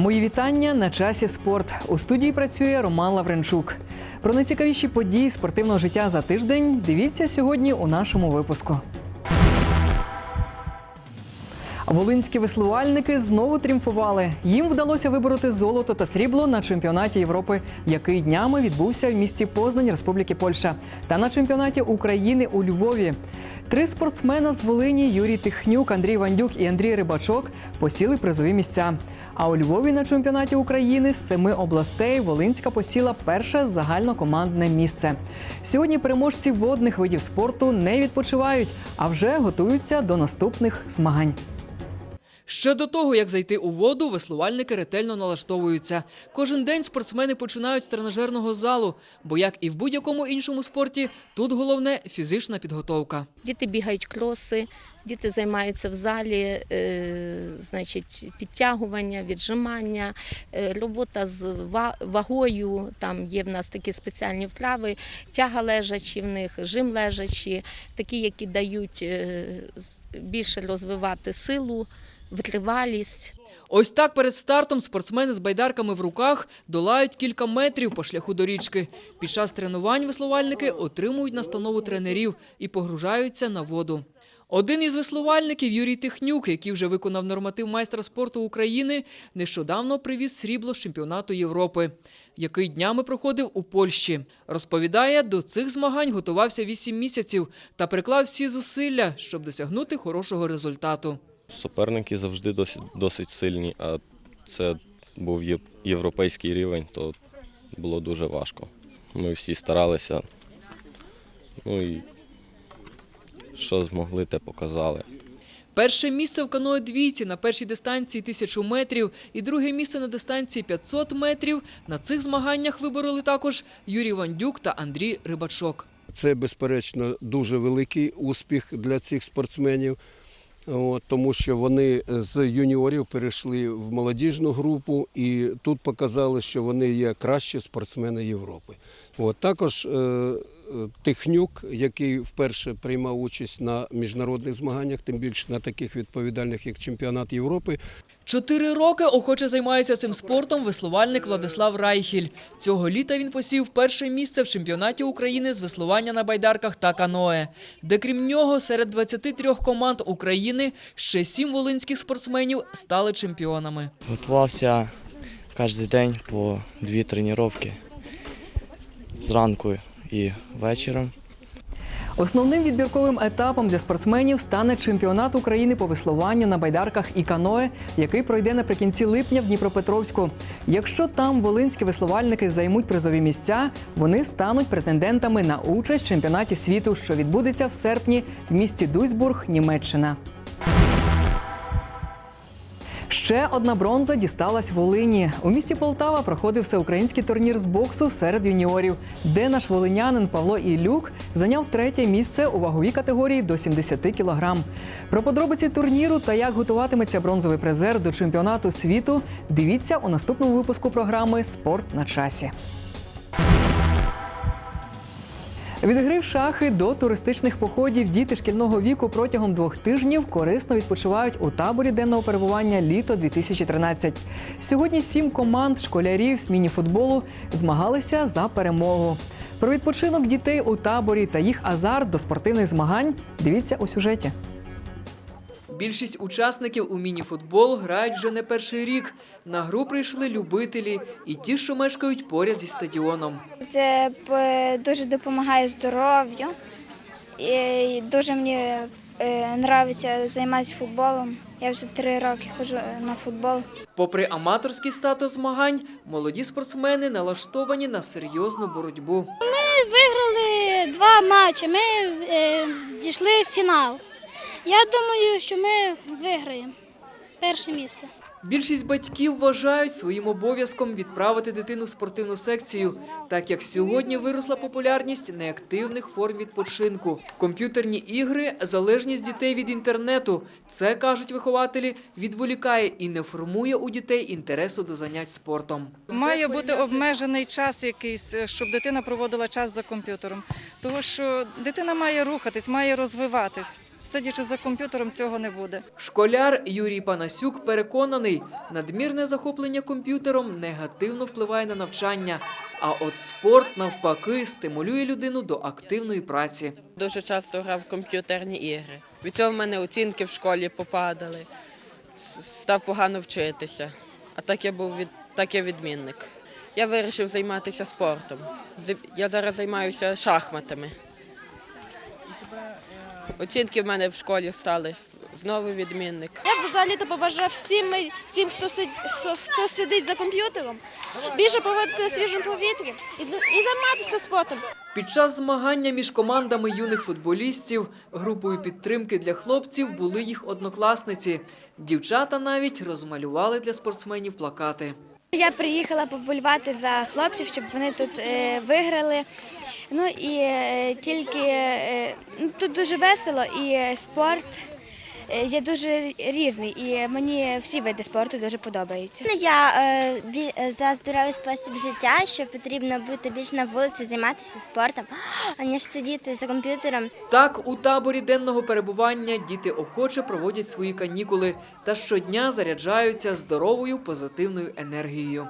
Мої вітання на часі спорт. У студії працює Роман Лавренчук. Про найцікавіші події спортивного життя за тиждень дивіться сьогодні у нашому випуску. Волинські веслувальники знову тріумфували. Їм вдалося вибороти золото та срібло на чемпіонаті Європи, який днями відбувся в місті Познань Республіки Польща, та на чемпіонаті України у Львові. Три спортсмена з Волині Юрій Тихнюк, Андрій Вандюк і Андрій Рибачок посіли призові місця. А у Львові на чемпіонаті України з семи областей Волинська посіла перше загальнокомандне місце. Сьогодні переможці водних видів спорту не відпочивають, а вже готуються до наступних змагань. Ще до того, як зайти у воду, веслувальники ретельно налаштовуються. Кожен день спортсмени починають з тренажерного залу, бо як і в будь-якому іншому спорті, тут головне фізична підготовка. Діти бігають кроси, діти займаються в залі, е, значить, підтягування, віджимання, е, робота з вагою. Там є в нас такі спеціальні вправи, тяга лежачі в них, жим лежачі, такі, які дають е, більше розвивати силу, витривалість. Ось так перед стартом спортсмени з байдарками в руках долають кілька метрів по шляху до річки. Під час тренувань веслувальники отримують настанову тренерів і погружаються на воду. Один із веслувальників Юрій Тихнюк, який вже виконав норматив майстра спорту України, нещодавно привіз срібло з чемпіонату Європи, який днями проходив у Польщі. Розповідає, до цих змагань готувався 8 місяців та приклав всі зусилля, щоб досягнути хорошого результату. Суперники завжди досить, досить сильні, а це був є- європейський рівень, то було дуже важко. Ми всі старалися. Ну і що змогли, те показали. Перше місце в каное двійці на першій дистанції 1000 метрів і друге місце на дистанції 500 метрів. На цих змаганнях вибороли також Юрій Вандюк та Андрій Рибачок. Це, безперечно, дуже великий успіх для цих спортсменів, от, тому що вони з юніорів перейшли в молодіжну групу і тут показали, що вони є кращі спортсмени Європи. От, також е, Тихнюк, який вперше приймав участь на міжнародних змаганнях, тим більше на таких відповідальних, як чемпіонат Європи, Чотири роки охоче займається цим спортом веслувальник Владислав Райхіль. Цього літа він посів перше місце в чемпіонаті України з веслування на байдарках та каное, де крім нього серед 23 команд України ще сім волинських спортсменів стали чемпіонами. Готувався кожен день по дві тренування зранку і вечором. Основним відбірковим етапом для спортсменів стане чемпіонат України по веслуванню на байдарках і каное, який пройде наприкінці липня в Дніпропетровську. Якщо там волинські веслувальники займуть призові місця, вони стануть претендентами на участь в чемпіонаті світу, що відбудеться в серпні в місті Дуйсбург, Німеччина. Ще одна бронза дісталась Волині. У місті Полтава проходив всеукраїнський турнір з боксу серед юніорів, де наш волинянин Павло Ілюк зайняв третє місце у ваговій категорії до 70 кілограм. Про подробиці турніру та як готуватиметься бронзовий призер до чемпіонату світу. Дивіться у наступному випуску програми Спорт на часі. Від гри в шахи до туристичних походів діти шкільного віку протягом двох тижнів корисно відпочивають у таборі денного перебування літо 2013. Сьогодні сім команд школярів з мініфутболу змагалися за перемогу. Про відпочинок дітей у таборі та їх азарт до спортивних змагань дивіться у сюжеті. Більшість учасників у мініфутбол грають вже не перший рік. На гру прийшли любителі і ті, що мешкають поряд зі стадіоном. Це дуже допомагає здоров'ю. І дуже мені подобається займатися футболом. Я вже три роки ходжу е, на футбол. Попри аматорський статус змагань, молоді спортсмени налаштовані на серйозну боротьбу. Ми виграли два матчі. Ми е, дійшли в фінал. Я думаю, що ми виграємо перше місце. Більшість батьків вважають своїм обов'язком відправити дитину в спортивну секцію, так як сьогодні виросла популярність неактивних форм відпочинку. Комп'ютерні ігри, залежність дітей від інтернету. Це кажуть вихователі, відволікає і не формує у дітей інтересу до занять спортом. Має бути обмежений час якийсь, е, щоб дитина проводила час за комп'ютером. Тому що дитина має рухатись, має розвиватись. Сидячи за комп'ютером, цього не буде. Школяр Юрій Панасюк переконаний, надмірне захоплення комп'ютером негативно впливає на навчання, а от спорт навпаки стимулює людину до активної праці. Дуже часто грав в комп'ютерні ігри. Від цього в мене оцінки в школі попадали, став погано вчитися. А так я був від так я відмінник. Я вирішив займатися спортом. З- Я зараз займаюся шахматами. Оцінки в мене в школі стали знову відмінник. Я б взагалі-то побажав всім, всім хто, сид, хто сидить за комп'ютером, більше проводити на свіжому повітрі і, і займатися спортом. Під час змагання між командами юних футболістів групою підтримки для хлопців були їх однокласниці. Дівчата навіть розмалювали для спортсменів плакати. Я приїхала повболівати за хлопців, щоб вони тут е, виграли. Ну і е, тільки е, ну, тут дуже весело і е, спорт є дуже різний. І мені всі види спорту дуже подобаються. Я е, е, за здоровий спосіб життя, що потрібно бути більш на вулиці, займатися спортом, аніж сидіти за комп'ютером. Так, у таборі денного перебування діти охоче проводять свої канікули та щодня заряджаються здоровою позитивною енергією.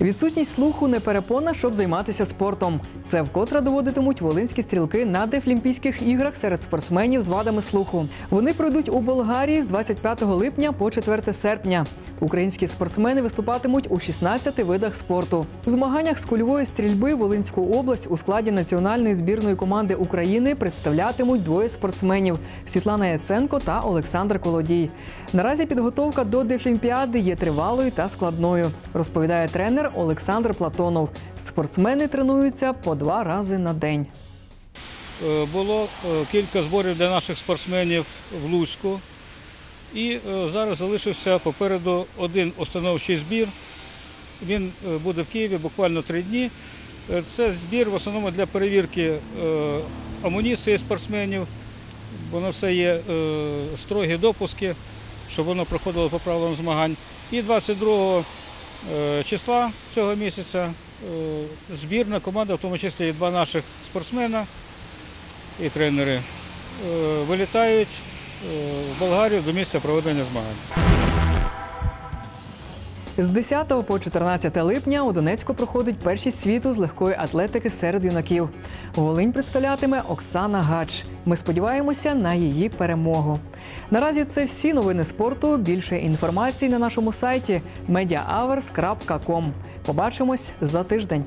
Відсутність слуху не перепона, щоб займатися спортом. Це вкотре доводитимуть волинські стрілки на Дефлімпійських іграх серед спортсменів з вадами слуху. Вони пройдуть у Болгарії з 25 липня по 4 серпня. Українські спортсмени виступатимуть у 16 видах спорту. У змаганнях з кульової стрільби Волинську область у складі національної збірної команди України представлятимуть двоє спортсменів Світлана Яценко та Олександр Колодій. Наразі підготовка до Дефлімпіади є тривалою та складною, розповідає тренер Олександр Платонов. Спортсмени тренуються по два рази на день. Е, Було е, кілька зборів для наших спортсменів в Луцьку. І е, зараз залишився попереду один установчий збір. Він буде в Києві буквально три дні. Це збір в основному для перевірки амуніції спортсменів. Воно все є строгі допуски, щоб воно проходило по правилам змагань. І 22 е, числа цього місяця е, збірна команда, в тому числі і два наших спортсмена і тренери, е, вилітають е, в Болгарію до місця проведення змагань. З 10 по 14 липня у Донецьку проходить першість світу з легкої атлетики серед юнаків. Волинь представлятиме Оксана Гач. Ми сподіваємося на її перемогу. Наразі це всі новини спорту. Більше інформації на нашому сайті mediahours.com. Побачимось за тиждень.